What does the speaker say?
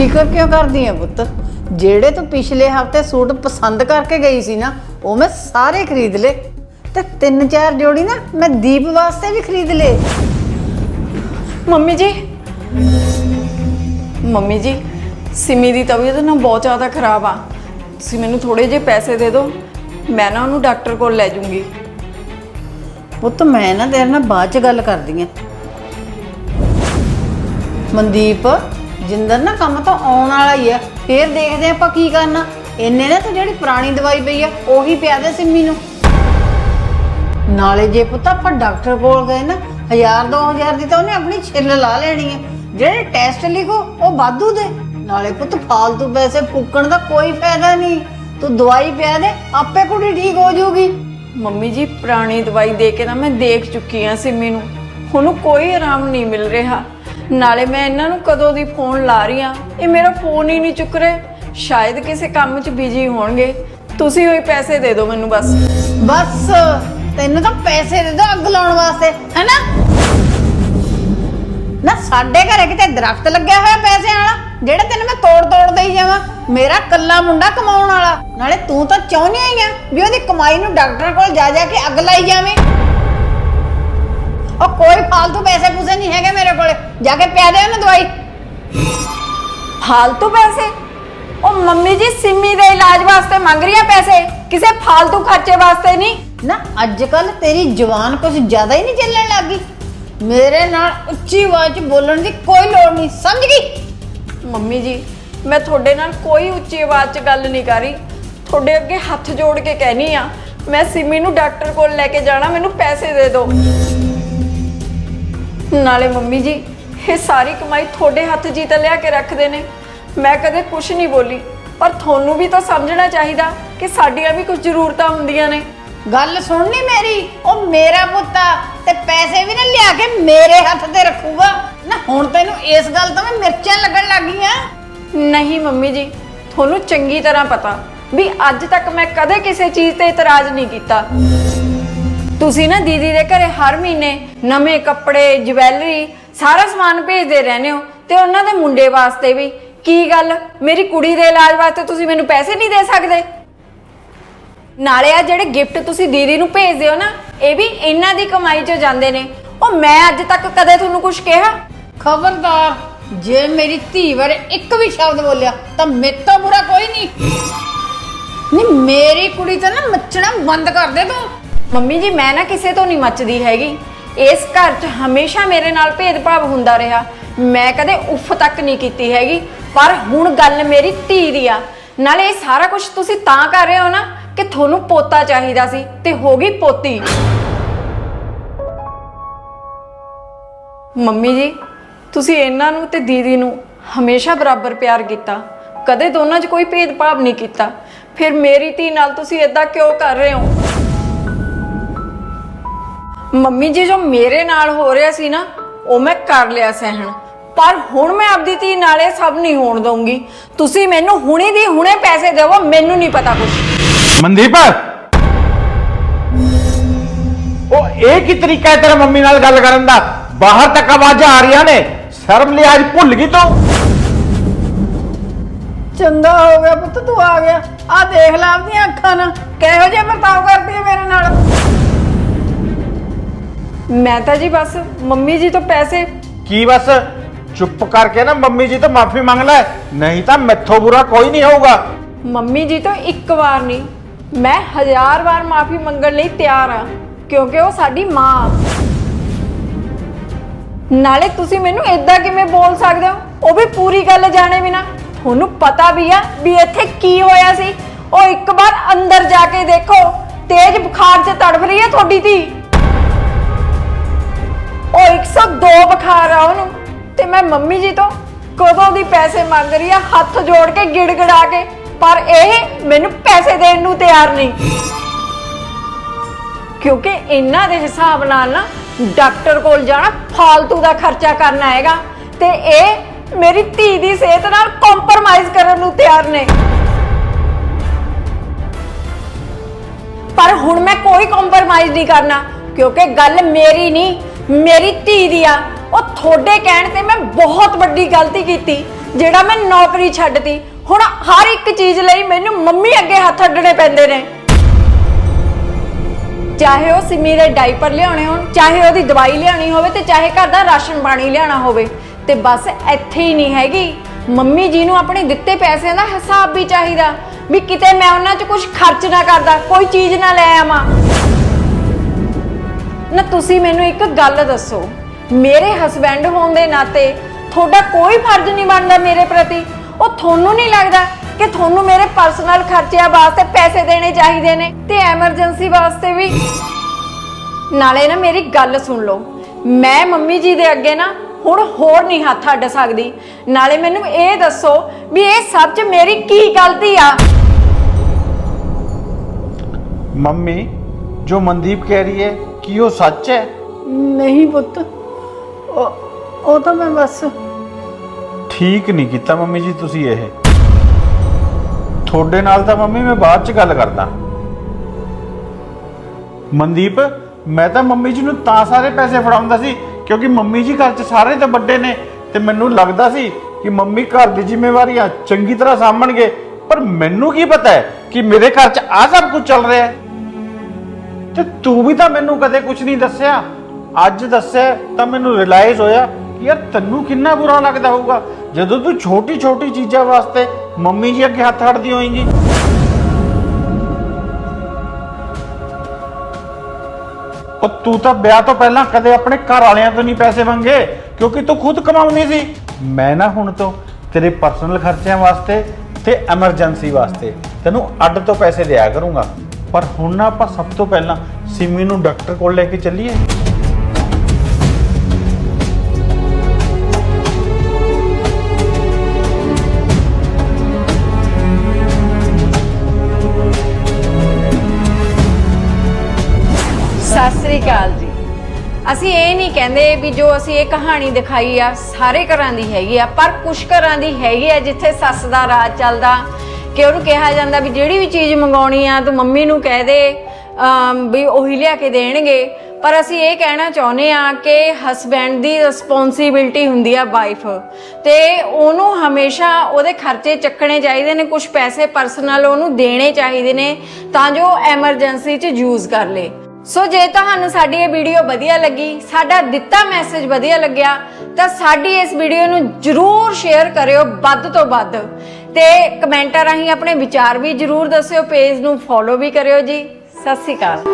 ਫਿਕਰ ਕਿਉਂ ਕਰਦੀ ਹੈ ਪੁੱਤ? ਜਿਹੜੇ ਤੂੰ ਪਿਛਲੇ ਹਫ਼ਤੇ ਸੂਟ ਪਸੰਦ ਕਰਕੇ ਗਈ ਸੀ ਨਾ ਉਹ ਮੈਂ ਸਾਰੇ ਖਰੀਦ ਲਏ। ਤੇ ਤਿੰਨ ਚਾਰ ਜੋੜੀ ਨਾ ਮੈਂ ਦੀਪ ਵਾਸਤੇ ਵੀ ਖਰੀਦ ਲਏ। ਮੰਮੀ ਜੀ। ਮੰਮੀ ਜੀ ਸਿਮੀ ਦੀ ਤਬੀਅਤ ਨਾ ਬਹੁਤ ਜ਼ਿਆਦਾ ਖਰਾਬ ਆ। ਤੁਸੀਂ ਮੈਨੂੰ ਥੋੜੇ ਜਿਹੇ ਪੈਸੇ ਦੇ ਦਿਓ ਮੈਂ ਨਾ ਉਹਨੂੰ ਡਾਕਟਰ ਕੋਲ ਲੈ ਜਾਊਂਗੀ ਪੁੱਤ ਮੈਂ ਨਾ ਤੇਰੇ ਨਾਲ ਬਾਅਦ ਚ ਗੱਲ ਕਰਦੀ ਆ ਮਨਦੀਪ ਜਿੰਦਰ ਨਾ ਕੰਮ ਤਾਂ ਆਉਣ ਵਾਲਾ ਹੀ ਆ। ਫੇਰ ਦੇਖਦੇ ਆਪਾਂ ਕੀ ਕਰਨਾ। ਇੰਨੇ ਨਾ ਤੂੰ ਜਿਹੜੀ ਪੁਰਾਣੀ ਦਵਾਈ ਪਈ ਆ, ਉਹੀ ਪਿਆ ਦੇ ਸਿੰਮੀ ਨੂੰ। ਨਾਲੇ ਜੇ ਪੁੱਤ ਆਪਾਂ ਡਾਕਟਰ ਕੋਲ ਗਏ ਨਾ 1000 2000 ਦੀ ਤਾਂ ਉਹਨੇ ਆਪਣੀ ਛਿੱਲ ਲਾ ਲੈਣੀ ਹੈ ਜਿਹੜੇ ਟੈਸਟ ਲਿਖੋ, ਉਹ ਵਾਧੂ ਦੇ। ਨਾਲੇ ਪੁੱਤ ਫਾਲਤੂ ਪੈਸੇ ਫੂਕਣ ਦਾ ਕੋਈ ਫਾਇਦਾ ਨਹੀਂ। ਤੂੰ ਦਵਾਈ ਪਿਆ ਦੇ, ਆਪੇ ਕੁੜੀ ਠੀਕ ਹੋ ਜਾਊਗੀ। ਮੰਮੀ ਜੀ, ਪੁਰਾਣੀ ਦਵਾਈ ਦੇ ਕੇ ਨਾ ਮੈਂ ਦੇਖ ਚੁੱਕੀ ਆ ਸਿੰਮੀ ਨੂੰ। ਉਹਨੂੰ ਕੋਈ ਆਰਾਮ ਨਹੀਂ ਮਿਲ ਰਿਹਾ। ਨਾਲੇ ਮੈਂ ਇਹਨਾਂ ਨੂੰ ਕਦੋਂ ਦੀ ਫੋਨ ਲਾ ਰਹੀ ਆ? ਇਹ ਮੇਰਾ ਫੋਨ ਹੀ ਨਹੀਂ ਚੁੱਕ ਰਹੇ। ਸ਼ਾਇਦ ਕਿਸੇ ਕੰਮ 'ਚ ਬਿਜ਼ੀ ਹੋਣਗੇ। ਤੁਸੀਂ ਹੋਈ ਪੈਸੇ ਦੇ ਦਿਓ ਮੈਨੂੰ ਬਸ। ਬਸ, ਤੈਨੂੰ ਤਾਂ ਪੈਸੇ ਦੇ ਦੋ ਅੱਗ ਲਾਉਣ ਵਾਸਤੇ, ਹੈਨਾ? ਨਾ ਸਾਡੇ ਘਰੇ ਕਿਤੇ ਦਰਖਤ ਲੱਗਿਆ ਹੋਇਆ ਪੈਸਿਆਂ ਵਾਲਾ, ਜਿਹੜਾ ਤੈਨੂੰ ਮੈਂ ਤੋੜ ਤੋੜ ਦੇਈ ਜਾਵਾਂ, ਮੇਰਾ ਕੱਲਾ ਮੁੰਡਾ ਕਮਾਉਣ ਵਾਲਾ। ਨਾਲੇ ਤੂੰ ਤਾਂ ਚਾਹੁੰਦੀ ਹੀ ਆ ਵੀ ਉਹਦੀ ਕਮਾਈ ਨੂੰ ਡਾਕਟਰ ਕੋਲ ਜਾ ਜਾ ਕੇ ਅੱਗ ਲਾਈ ਜਾਵੇਂ। ਉਹ ਕੋਈ ਫालतू ਪੈਸੇ ਪੂਸੇ ਨਹੀਂ ਹੈਗੇ ਮੇਰੇ ਕੋਲੇ। ਜਾ ਕੇ ਪਿਆ ਦੇ ਉਹਨੂੰ ਦਵਾਈ। ਫਾਲਤੂ ਪੈਸੇ? ਉਹ ਮੰਮੀ ਜੀ ਸਿੰਮੀ ਦੇ ਇਲਾਜ ਵਾਸਤੇ ਮੰਗ ਰਹੀ ਆ ਪੈਸੇ। ਕਿਸੇ ਫਾਲਤੂ ਖਰਚੇ ਵਾਸਤੇ ਨਹੀਂ। ਨਾ ਅੱਜ ਕੱਲ ਤੇਰੀ ਜਵਾਨ ਕੁਝ ਜ਼ਿਆਦਾ ਹੀ ਨਹੀਂ ਚੱਲਣ ਲੱਗੀ ਮੇਰੇ ਨਾਲ ਉੱਚੀ ਆਵਾਜ਼ 'ਚ ਬੋਲਣ ਦੀ ਕੋਈ ਲੋੜ ਨਹੀਂ। ਸਮਝ ਗਈ? ਮੰਮੀ ਜੀ ਮੈਂ ਤੁਹਾਡੇ ਨਾਲ ਕੋਈ ਉੱਚੀ ਆਵਾਜ਼ 'ਚ ਗੱਲ ਨਹੀਂ ਕਰ ਰਹੀ। ਤੁਹਾਡੇ ਅੱਗੇ ਹੱਥ ਜੋੜ ਕੇ ਕਹਿਨੀ ਆ ਮੈਂ ਸਿੰਮੀ ਨੂੰ ਡਾਕਟਰ ਕੋਲ ਲੈ ਕੇ ਜਾਣਾ ਮੈਨੂੰ ਪੈਸੇ ਦੇ ਦਿਓ। ਨਾਲੇ ਮੰਮੀ ਜੀ ਇਹ ਸਾਰੀ ਕਮਾਈ ਤੁਹਾਡੇ ਹੱਥ ਜੀ ਤਾਂ ਲਿਆ ਕੇ ਰੱਖਦੇ ਨੇ। ਮੈਂ ਕਦੇ ਕੁਝ ਨਹੀਂ ਬੋਲੀ ਪਰ ਤੁਹਾਨੂੰ ਵੀ ਤਾਂ ਸਮਝਣਾ ਚਾਹੀਦਾ ਕਿ ਸਾਡੀਆਂ ਵੀ ਕੁਝ ਜ਼ਰੂਰਤਾਂ ਹੁੰਦੀਆਂ ਨੇ। ਗੱਲ ਸੁਣਨੀ ਮੇਰੀ? ਉਹ ਮੇਰਾ ਪੁੱਤ ਆ ਤੇ ਪੈਸੇ ਵੀ ਨਾ ਲਿਆ ਕੇ ਮੇਰੇ ਹੱਥ ਤੇ ਰੱਖੂਗਾ। ਨਾ ਹੁਣ ਤੈਨੂੰ ਇਸ ਗੱਲ ਤੋਂ ਵੀ ਮਿਰਚਾਂ ਲੱਗਣ ਲੱਗੀਆਂ ਨਹੀਂ ਮੰਮੀ ਜੀ ਤੁਹਾਨੂੰ ਚੰਗੀ ਤਰ੍ਹਾਂ ਪਤਾ ਵੀ ਅੱਜ ਤੱਕ ਮੈਂ ਕਦੇ ਕਿਸੇ ਚੀਜ਼ ਤੇ ਇਤਰਾਜ਼ ਨਹੀਂ ਕੀਤਾ। ਤੁਸੀਂ ਨਾ ਦੀਦੀ ਦੇ ਘਰੇ ਹਰ ਮਹੀਨੇ ਨਵੇਂ ਕੱਪੜੇ, ਜਵੈਲਰੀ, ਸਾਰਾ ਸਮਾਨ ਭੇਜਦੇ ਰਹਿੰਦੇ ਹੋ ਤੇ ਉਹਨਾਂ ਦੇ ਮੁੰਡੇ ਵਾਸਤੇ ਵੀ। ਕੀ ਗੱਲ? ਮੇਰੀ ਕੁੜੀ ਦੇ ਇਲਾਜ ਵਾਸਤੇ ਤੁਸੀਂ ਮੈਨੂੰ ਪੈਸੇ ਨਹੀਂ ਦੇ ਸਕਦੇ? ਨਾਲੇ ਆ ਜਿਹੜੇ ਗਿਫਟ ਤੁਸੀਂ ਦੀਦੀ ਨੂੰ ਭੇਜਦੇ ਹੋ ਨਾ, ਇਹ ਵੀ ਇਹਨਾਂ ਦੀ ਕਮਾਈ ਚ ਜਾਂਦੇ ਨੇ। ਉਹ ਮੈਂ ਅੱਜ ਤੱਕ ਕਦੇ ਤੁਹਾਨੂੰ ਕੁਝ ਕਿਹਾ? ਖਬਰਦਾਰ, ਜੇ ਮੇਰੀ ਧੀ ਬਾਰੇ ਇੱਕ ਵੀ ਸ਼ਬਦ ਬੋਲਿਆ, ਤਾਂ ਮੇਰੇ ਤੋਂ ਬੁਰਾ ਕੋਈ ਨਹੀਂ। ਨਹੀਂ, ਮੇਰੀ ਕੁੜੀ ਤਾਂ ਨਾ ਮੱਚਣਾ ਬੰਦ ਕਰ ਦੇ ਤੂੰ। ਮੰਮੀ ਜੀ, ਮੈਂ ਨਾ ਕਿਸੇ ਤੋਂ ਨਹੀਂ ਮੱਚਦੀ ਹੈਗੀ। ਇਸ ਘਰ 'ਚ ਹਮੇਸ਼ਾ ਮੇਰੇ ਨਾਲ ਭੇਦਭਾਵ ਹੁੰਦਾ ਰਿਹਾ। ਮੈਂ ਕਦੇ ਉਫ ਤੱਕ ਨਹੀਂ ਕੀਤੀ ਹੈਗੀ, ਪਰ ਹੁਣ ਗੱਲ ਮੇਰੀ ਧੀ ਦੀ ਆ। ਨਾਲੇ ਇਹ ਸਾਰਾ ਕੁਝ ਤੁਸੀਂ ਤਾਂ ਕਰ ਰਹੇ ਹੋ ਨਾ ਕਿ ਤੁਹਾਨੂੰ ਪੋਤਾ ਚਾਹੀਦਾ ਸੀ ਤੇ ਹੋ ਗਈ ਪੋਤੀ। ਮੰਮੀ ਜੀ, ਤੁਸੀਂ ਇਹਨਾਂ ਨੂੰ ਤੇ ਦੀਦੀ ਨੂੰ ਹਮੇਸ਼ਾ ਬਰਾਬਰ ਪਿਆਰ ਕੀਤਾ। ਕਦੇ ਦੋਨਾਂ 'ਚ ਕੋਈ ਭੇਦਭਾਵ ਨਹੀਂ ਕੀਤਾ। ਫਿਰ ਮੇਰੀ ਧੀ ਨਾਲ ਤੁਸੀਂ ਇਦਾਂ ਕਿਉਂ ਕਰ ਰਹੇ ਹੋ? ਮੰਮੀ ਜੀ ਜੋ ਮੇਰੇ ਨਾਲ ਹੋ ਰਿਹਾ ਸੀ ਨਾ ਉਹ ਮੈਂ ਕਰ ਲਿਆ ਸਹਿਣ। ਪਰ ਹੁਣ ਮੈਂ ਆਪਦੀ ਧੀ ਨਾਲ ਇਹ ਸਭ ਨਹੀਂ ਹੋਣ ਦਊਂਗੀ। ਤੁਸੀਂ ਮੈਨੂੰ ਹੁਣੇ ਦੀ ਹੁਣੇ ਪੈਸੇ ਦੇਵੋ ਮੈਨੂੰ ਨਹੀਂ ਪਤਾ ਕੁਝ ਮਨਦੀਪ! ਉਹ ਇਹ ਕੀ ਤਰੀਕਾ ਹੈ ਤੇਰਾ ਮੰਮੀ ਨਾਲ ਗੱਲ ਕਰਨ ਦਾ? ਬਾਹਰ ਤੱਕ ਆਵਾਜ਼ਾਂ ਆ ਰਹੀਆਂ ਨੇ। ਸ਼ਰਮ ਲਿਹਾਜ਼ ਭੁੱਲ ਗਈ ਤੂੰ? ਚੰਗਾ ਹੋ ਗਿਆ ਪੁੱਤ ਤੂੰ ਆ ਗਿਆ। ਆ ਦੇਖ ਲੈ ਆਪਣੀਆਂ ਅੱਖਾਂ ਨਾਲ। ਕਿਹੋ ਜਿਹਾ ਵਰਤਾਓ ਕਰਦੀ ਹੈ ਮੇਰੇ ਨਾਲ? ਮੈਂ ਤਾਂ ਜੀ ਬਸ ਮੰਮੀ ਜੀ ਤੋਂ ਪੈਸੇ। ਕੀ ਬਸ? ਚੁੱਪ ਕਰਕੇ ਨਾ ਮੰਮੀ ਜੀ ਤੋਂ ਮਾਫੀ ਮੰਗ ਲੈ। ਨਹੀਂ ਤਾਂ ਮੈਥੋਂ ਬੁਰਾ ਕੋਈ ਨਹੀਂ ਹੋਊਗਾ। ਮੰਮੀ ਜੀ ਤੋਂ ਇੱਕ ਵਾਰ ਨਹੀਂ। ਮੈਂ ਹਜ਼ਾਰ ਵਾਰ ਮਾਫੀ ਮੰਗਣ ਲਈ ਤਿਆਰ ਆ ਕਿਉਂਕਿ ਉਹ ਸਾਡੀ ਮਾਂ। ਆ। ਨਾਲੇ ਤੁਸੀਂ ਮੈਨੂੰ ਇਦਾਂ ਕਿਵੇਂ ਬੋਲ ਸਕਦੇ ਹੋ? ਉਹ ਵੀ ਪੂਰੀ ਗੱਲ ਜਾਣੇ ਬਿਨਾ। ਤੁਹਾਨੂੰ ਪਤਾ ਵੀ ਆ ਵੀ ਇੱਥੇ ਕੀ ਹੋਇਆ ਸੀ। ਉਹ ਇੱਕ ਵਾਰ ਅੰਦਰ ਜਾ ਕੇ ਦੇਖੋ। ਤੇਜ਼ ਬੁਖਾਰ 'ਚ ਤੜਫ ਰਹੀ ਹੈ ਤੁਹਾਡੀ ਧੀ। ਉਹ 102 ਬੁਖਾਰ ਆ ਉਹਨੂੰ। ਤੇ ਮੈਂ ਮੰਮੀ ਜੀ ਤੋਂ ਕਦੋਂ ਦੀ ਪੈਸੇ ਮੰਗ ਰਹੀ ਆ, ਹੱਥ ਜੋੜ ਕੇ ਗਿੜਗੜਾ ਕੇ, ਪਰ ਇਹ ਮੈਨੂੰ ਪੈਸੇ ਦੇਣ ਨੂੰ ਤਿਆਰ ਨਹੀਂ। ਕਿਉਂਕਿ ਇਹਨਾਂ ਦੇ ਹਿਸਾਬ ਨਾਲ ਨਾ ਡਾਕਟਰ ਕੋਲ ਜਾਣਾ ਫਾਲਤੂ ਦਾ ਖਰਚਾ ਕਰਨਾ ਹੈਗਾ, ਤੇ ਇਹ ਮੇਰੀ ਧੀ ਦੀ ਸਿਹਤ ਨਾਲ ਕੰਪਰੋਮਾਈਜ਼ ਕਰਨ ਨੂੰ ਤਿਆਰ ਨੇ। ਪਰ ਹੁਣ ਮੈਂ ਕੋਈ ਕੰਪਰੋਮਾਈਜ਼ ਨਹੀਂ ਕਰਨਾ, ਕਿਉਂਕਿ ਗੱਲ ਮੇਰੀ ਨਹੀਂ ਮੇਰੀ ਧੀ ਦੀ ਆ। ਉਹ ਤੁਹਾਡੇ ਕਹਿਣ ਤੇ ਮੈਂ ਬਹੁਤ ਵੱਡੀ ਗਲਤੀ ਕੀਤੀ, ਜਿਹੜਾ ਮੈਂ ਨੌਕਰੀ ਛੱਡਤੀ। ਹੁਣ ਹਰ ਇੱਕ ਚੀਜ਼ ਲਈ ਮੈਨੂੰ ਮੰਮੀ ਅੱਗੇ ਹੱਥ ਅੱਡਣੇ ਪੈਂਦੇ ਨੇ। ਚਾਹੇ ਉਹ ਸਿਮੀ ਦੇ ਡਾਈਪਰ ਲਿਆਉਣੇ ਹੋਣ, ਚਾਹੇ ਉਹਦੀ ਦਵਾਈ ਲਿਆਉਣੀ ਹੋਵੇ ਤੇ ਚਾਹੇ ਘਰ ਦਾ ਰਾਸ਼ਨ ਪਾਣੀ ਲਿਆਉਣਾ ਹੋਵੇ। ਤੇ ਬਸ ਇੱਥੇ ਹੀ ਨਹੀਂ ਹੈਗੀ। ਮੰਮੀ ਜੀ ਨੂੰ ਆਪਣੇ ਦਿੱਤੇ ਪੈਸਿਆਂ ਦਾ ਹਿਸਾਬ ਵੀ ਚਾਹੀਦਾ, ਵੀ ਕਿਤੇ ਮੈਂ ਉਹਨਾਂ 'ਚ ਕੁਝ ਖਰਚ ਨਾ ਕਰਦਾ, ਕੋਈ ਚੀਜ਼ ਨਾ ਲੈ ਆਵਾਂ। ਨਾ ਤੁਸੀਂ ਮੈਨੂੰ ਇੱਕ ਗੱਲ ਦੱਸੋ। ਮੇਰੇ ਹਸਬੰਡ ਹੋਣ ਦੇ ਨਾਤੇ ਤੁਹਾਡਾ ਕੋਈ ਫਰਜ਼ ਨਹੀਂ ਬਣਦਾ ਮੇਰੇ ਪ੍ਰਤੀ। ਉਹ ਤੁਹਾਨੂੰ ਨਹੀਂ ਲੱਗਦਾ ਕਿ ਤੁਹਾਨੂੰ ਮੇਰੇ ਪਰਸਨਲ ਖਰਚਿਆਂ ਵਾਸਤੇ ਪੈਸੇ ਦੇਣੇ ਚਾਹੀਦੇ ਨੇ ਤੇ ਐਮਰਜੈਂਸੀ ਵਾਸਤੇ ਵੀ। ਨਾਲੇ ਨਾ ਮੇਰੀ ਗੱਲ ਸੁਣ ਲਓ। ਮੈਂ ਮੰਮੀ ਜੀ ਦੇ ਅੱਗੇ ਨਾ ਹੁਣ ਹੋਰ ਨਹੀਂ ਹੱਥ ਅੱਡ ਸਕਦੀ। ਨਾਲੇ ਮੈਨੂੰ ਇਹ ਦੱਸੋ ਵੀ ਇਹ ਸਭ 'ਚ ਮੇਰੀ ਕੀ ਗਲਤੀ ਆ? ਮੰਮੀ, ਜੋ ਮਨਦੀਪ ਕਹਿ ਰਹੀ ਹੈ ਕੀ ਉਹ ਸੱਚ ਹੈ? ਨਹੀਂ ਪੁੱਤ। ਉਹ ਉਹ ਤਾਂ ਮੈਂ ਬਸ ਠੀਕ ਨਹੀਂ ਕੀਤਾ ਮੰਮੀ ਜੀ ਤੁਸੀਂ ਇਹ। ਤੁਹਾਡੇ ਨਾਲ ਤਾਂ ਮੰਮੀ ਮੈਂ ਬਾਅਦ ਚ ਗੱਲ ਕਰਦਾ। ਮਨਦੀਪ ਮੈਂ ਤਾਂ ਮੰਮੀ ਜੀ ਨੂੰ ਤਾਂ ਸਾਰੇ ਪੈਸੇ ਫੜਾਉਂਦਾ ਸੀ ਕਿਉਂਕਿ ਮੰਮੀ ਜੀ ਘਰ 'ਚ ਸਾਰੇ ਤਾਂ ਵੱਡੇ ਨੇ ਤੇ ਮੈਨੂੰ ਲੱਗਦਾ ਸੀ ਕਿ ਮੰਮੀ ਘਰ ਦੀ ਜ਼ਿੰਮੇਵਾਰੀਆਂ ਚੰਗੀ ਤਰ੍ਹਾਂ ਸਾਂਭਣਗੇ ਪਰ ਮੈਨੂੰ ਕੀ ਪਤਾ ਹੈ ਕਿ ਮੇਰੇ ਘਰ 'ਚ ਆ ਸਭ ਕੁਝ ਚੱਲ ਰਿਹਾ ਹੈ? ਤੇ ਤੂੰ ਵੀ ਤਾਂ ਮੈਨੂੰ ਕਦੇ ਕੁਝ ਨਹੀਂ ਦੱਸਿਆ। ਅੱਜ ਦੱਸਿਆ, ਤਾਂ ਮੈਨੂੰ ਰਿਅਲਾਈਜ਼ ਹੋਇਆ ਕਿ ਯਾਰ ਤੈਨੂੰ ਕਿੰਨਾ ਬੁਰਾ ਲੱਗਦਾ ਹੋਊਗਾ। ਜਦੋਂ ਤੂੰ ਛੋਟੀ ਛੋਟੀ ਚੀਜ਼ਾਂ ਵਾਸਤੇ ਮੰਮੀ ਜੀ ਅੱਗੇ ਹੱਥ ਅੜਦੀ ਹੋਏਂਗੀ ਉਹ ਤੂੰ ਤਾਂ ਵਿਆਹ ਤੋਂ ਪਹਿਲਾਂ ਕਦੇ ਆਪਣੇ ਘਰ ਵਾਲਿਆਂ ਤੋਂ ਨਹੀਂ ਪੈਸੇ ਮੰਗੇ, ਕਿਉਂਕਿ ਤੂੰ ਖੁਦ ਕਮਾਉਂਦੀ ਸੀ। ਮੈਂ ਨਾ ਹੁਣ ਤੋਂ ਤੇਰੇ ਪਰਸਨਲ ਖਰਚਿਆਂ ਵਾਸਤੇ ਤੇ ਐਮਰਜੈਂਸੀ ਵਾਸਤੇ ਤੈਨੂੰ ਅੱਡ ਤੋਂ ਪੈਸੇ ਦਿਆ ਕਰੂੰਗਾ। ਪਰ ਹੁਣ ਆਪਾਂ ਸਭ ਤੋਂ ਪਹਿਲਾਂ ਸਿਮੀ ਨੂੰ ਡਾਕਟਰ ਕੋਲ ਲੈ ਕੇ ਚੱਲੀਏ। ਸਤਿ ਸ੍ਰੀ ਅਕਾਲ ਜੀ। ਅਸੀਂ ਇਹ ਨਹੀਂ ਕਹਿੰਦੇ ਵੀ ਜੋ ਅਸੀਂ ਇਹ ਕਹਾਣੀ ਦਿਖਾਈ ਆ, ਸਾਰੇ ਘਰਾਂ ਦੀ ਹੈਗੀ ਆ, ਪਰ ਕੁਝ ਘਰਾਂ ਦੀ ਹੈਗੀ ਆ ਜਿੱਥੇ ਸੱਸ ਦਾ ਰਾਜ ਚੱਲਦਾ ਕਿ ਉਹਨੂੰ ਕਿਹਾ ਜਾਂਦਾ ਵੀ ਜਿਹੜੀ ਵੀ ਚੀਜ਼ ਮੰਗਾਉਣੀ ਆ ਤੂੰ ਮੰਮੀ ਨੂੰ ਕਹਿ ਦੇ ਅਮ, ਵੀ ਉਹੀ ਲਿਆ ਕੇ ਦੇਣਗੇ। ਪਰ ਅਸੀਂ ਇਹ ਕਹਿਣਾ ਚਾਹੁੰਦੇ ਆ ਕਿ ਹਸਬੈਂਡ ਦੀ ਰਿਸਪੌਂਸਿਬਿਲਟੀ ਹੁੰਦੀ ਆ ਵਾਈਫ ਤੇ ਉਹਨੂੰ ਹਮੇਸ਼ਾ ਉਹਦੇ ਖਰਚੇ ਚੱਕਣੇ ਚਾਹੀਦੇ ਨੇ ਕੁਝ ਪੈਸੇ ਪਰਸਨਲ ਉਹਨੂੰ ਦੇਣੇ ਚਾਹੀਦੇ ਨੇ ਤਾਂ ਜੋ ਐਮਰਜੈਂਸੀ 'ਚ ਯੂਜ਼ ਕਰ ਲੇ। ਸੋ ਜੇ ਤੁਹਾਨੂੰ ਸਾਡੀ ਇਹ ਵੀਡੀਓ ਵਧੀਆ ਲੱਗੀ ਸਾਡਾ ਦਿੱਤਾ ਮੈਸੇਜ ਵਧੀਆ ਲੱਗਿਆ ਤਾਂ ਸਾਡੀ ਇਸ ਵੀਡੀਓ ਨੂੰ ਜਰੂਰ ਸ਼ੇਅਰ ਕਰਿਓ ਵੱਧ ਤੋਂ ਵੱਧ। ਤੇ ਕਮੈਂਟਾਂ ਰਾਹੀਂ ਆਪਣੇ ਵਿਚਾਰ ਵੀ ਜਰੂਰ ਦੱਸਿਓ, ਪੇਜ ਨੂੰ ਫੋਲੋ ਵੀ ਕਰਿਓ ਜੀ। ਸਤਿ ਸ਼੍ਰੀ ਅਕਾਲ।